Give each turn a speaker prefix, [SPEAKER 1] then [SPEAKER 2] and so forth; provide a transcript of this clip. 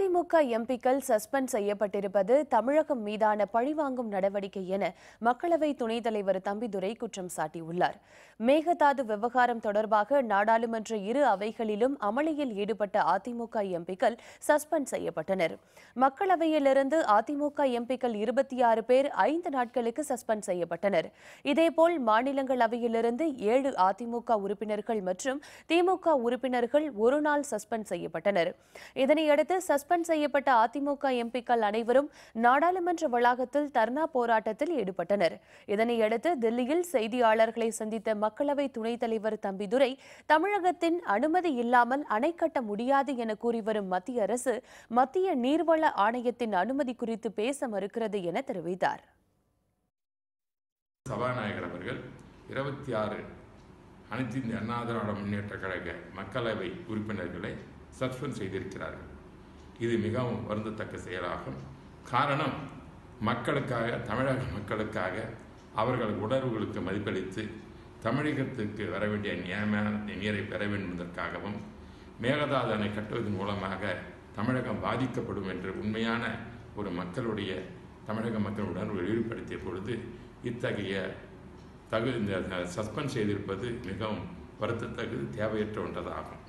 [SPEAKER 1] அதிமுக எம்பிக்கள் சஸ்பெண்ட் செய்யப்பட்டிருப்பது தமிழகம் மீதான பழிவாங்கும் நடவடிக்கை என மக்களவை துணைத் தலைவர் தம்பிதுரை குற்றம் சாட்டியுள்ளார். மேகதாது விவகாரம் தொடர்பாக நாடாளுமன்ற இரு அவைகளிலும் அமளியில் ஈடுபட்ட அதிமுக எம்பிக்கள் சஸ்பெண்ட் செய்யப்பட்டனர். மக்களவையிலிருந்து அதிமுக எம்பிக்கள் இருபத்தி ஆறு பேர் ஐந்து நாட்களுக்கு சஸ்பெண்ட் செய்யப்பட்டனர். இதேபோல் மாநிலங்களவையிலிருந்து ஏழு அதிமுக உறுப்பினர்கள் மற்றும் திமுக உறுப்பினர்கள் ஒருநாள் சஸ்பெண்ட் செய்யப்பட்டனர். இதனையடுத்து சஸ்பெண்ட் செய்யப்பட்ட அதிமுக எம்பிக்கள் அனைவரும் நாடாளுமன்ற வளாகத்தில் தர்ணா போராட்டத்தில் ஈடுபட்டனர். இதனையடுத்து தில்லியில் செய்தியாளர்களை சந்தித்த மக்களவை துணைத் தலைவர் தம்பிதுரை தமிழகத்தின் அனுமதி இல்லாமல் அணை கட்ட முடியாது என கூறி வரும் மத்திய அரசு மத்திய நீர்வள ஆணையத்தின் அனுமதி குறித்து பேச மறுக்கிறது என தெரிவித்தார்.
[SPEAKER 2] சபாநாயகர் அவர்கள் இருபத்தி ஆறு அனைத்து இந்திய அண்ணா திராவிட முன்னேற்ற கழக மக்களவை உறுப்பினர்களை சஸ்பெண்ட் செய்திருக்கிறார்கள். இது மிகவும் வருந்தத்தக்க செயலாகும். காரணம் மக்களுக்காக தமிழக மக்களுக்காக அவர்கள் உணர்வுகளுக்கு மதிப்பளித்து தமிழகத்துக்கு வர வேண்டிய நியாயமான நீரை பெற வேண்டும் என்பதற்காகவும் மேகதாது அணை கட்டுவதன் மூலமாக தமிழகம் பாதிக்கப்படும் என்று உண்மையான ஒரு மக்களுடைய தமிழக மக்கள் உணர்வு ஈடுபடுத்திய பொழுது இத்தகைய தகு இந்த சஸ்பெண்ட் செய்திருப்பது மிகவும் வருத்தத்தகு தேவையற்ற ஒன்றதாகும்.